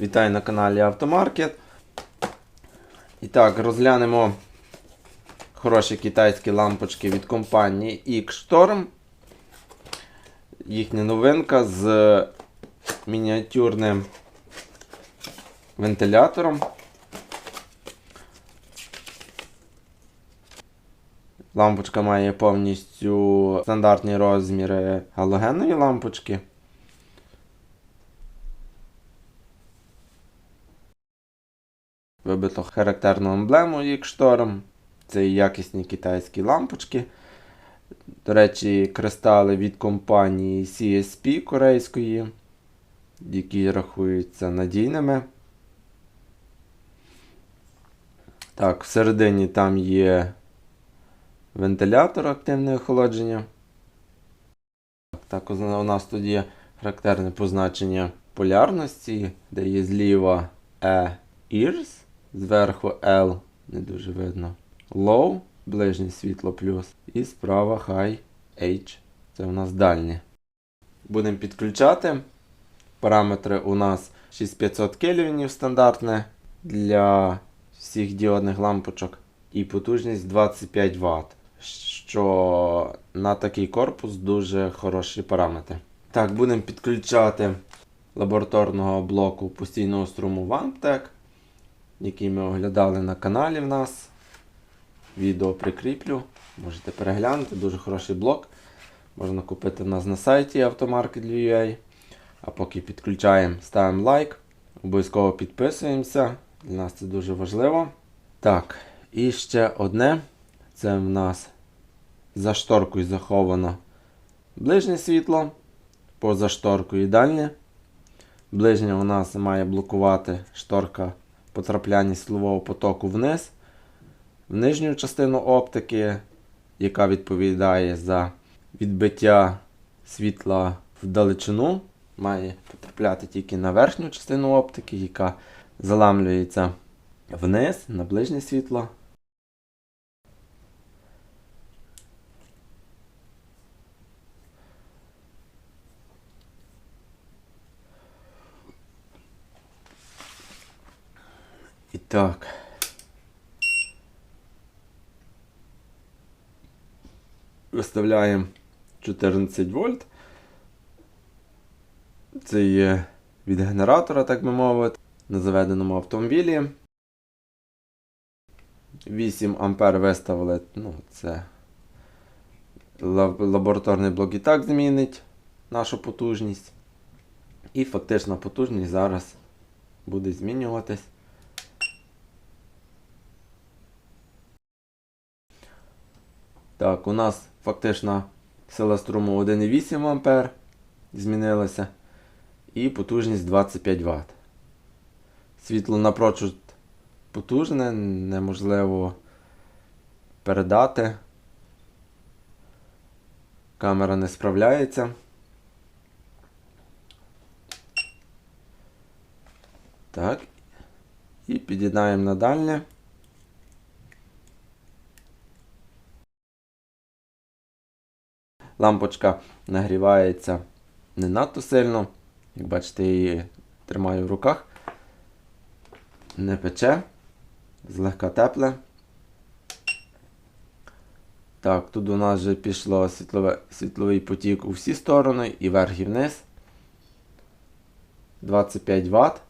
Вітаю на каналі Автомаркет. І так, розглянемо хороші китайські лампочки від компанії X-Storm. Їхня новинка з мініатюрним вентилятором. Лампочка має повністю стандартні розміри галогенної лампочки. Вибито характерну емблему X-Storm. Це якісні китайські лампочки. До речі, кристали від компанії CSP корейської, які рахуються надійними. Так, всередині там є вентилятор активне охолодження. Так, у нас тут є характерне позначення полярності, де є зліва E Ears, зверху L, не дуже видно. Low, ближнє світло плюс. І справа High H. Це у нас дальнє. Будемо підключати. Параметри у нас 6500 кельвінів стандартне для всіх діодних лампочок. І потужність 25 Вт. Що на такий корпус дуже хороші параметри. Так, будемо підключати лабораторного блоку постійного струму OneTech, який ми оглядали на каналі в нас. Відео прикріплю. Можете переглянути, дуже хороший блок. Можна купити в нас на сайті automarket.ua. А поки підключаємо, ставимо лайк. Обов'язково підписуємося. Для нас це дуже важливо. Так, і ще одне. Це в нас за шторкою заховано ближнє світло, поза шторкою дальнє. Ближнє у нас має блокувати шторка потрапляння світлового потоку вниз, в нижню частину оптики, яка відповідає за відбиття світла в далечину, має потрапляти тільки на верхню частину оптики, яка заламлюється вниз на ближнє світло. Так. Виставляємо 14 вольт. Це є від генератора, так би мовити, на заведеному автомобілі. 8 ампер виставили, ну, це лабораторний блок і так змінить нашу потужність. І фактична потужність зараз буде змінюватись. Так, у нас фактично сила струму 1,8 А змінилася. І потужність 25 Вт. Світло напрочуд потужне, неможливо передати. Камера не справляється. Так. І під'єднаємо на дальнє. Лампочка нагрівається не надто сильно. Як бачите, я її тримаю в руках. Не пече, злегка тепле. Так, тут у нас вже пішло світлове, світловий потік у всі сторони, і вверх і вниз. 25 Вт.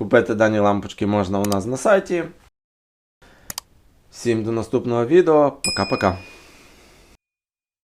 Купити дані лампочки можна у нас на сайті. Всім до наступного відео. Пока-пока.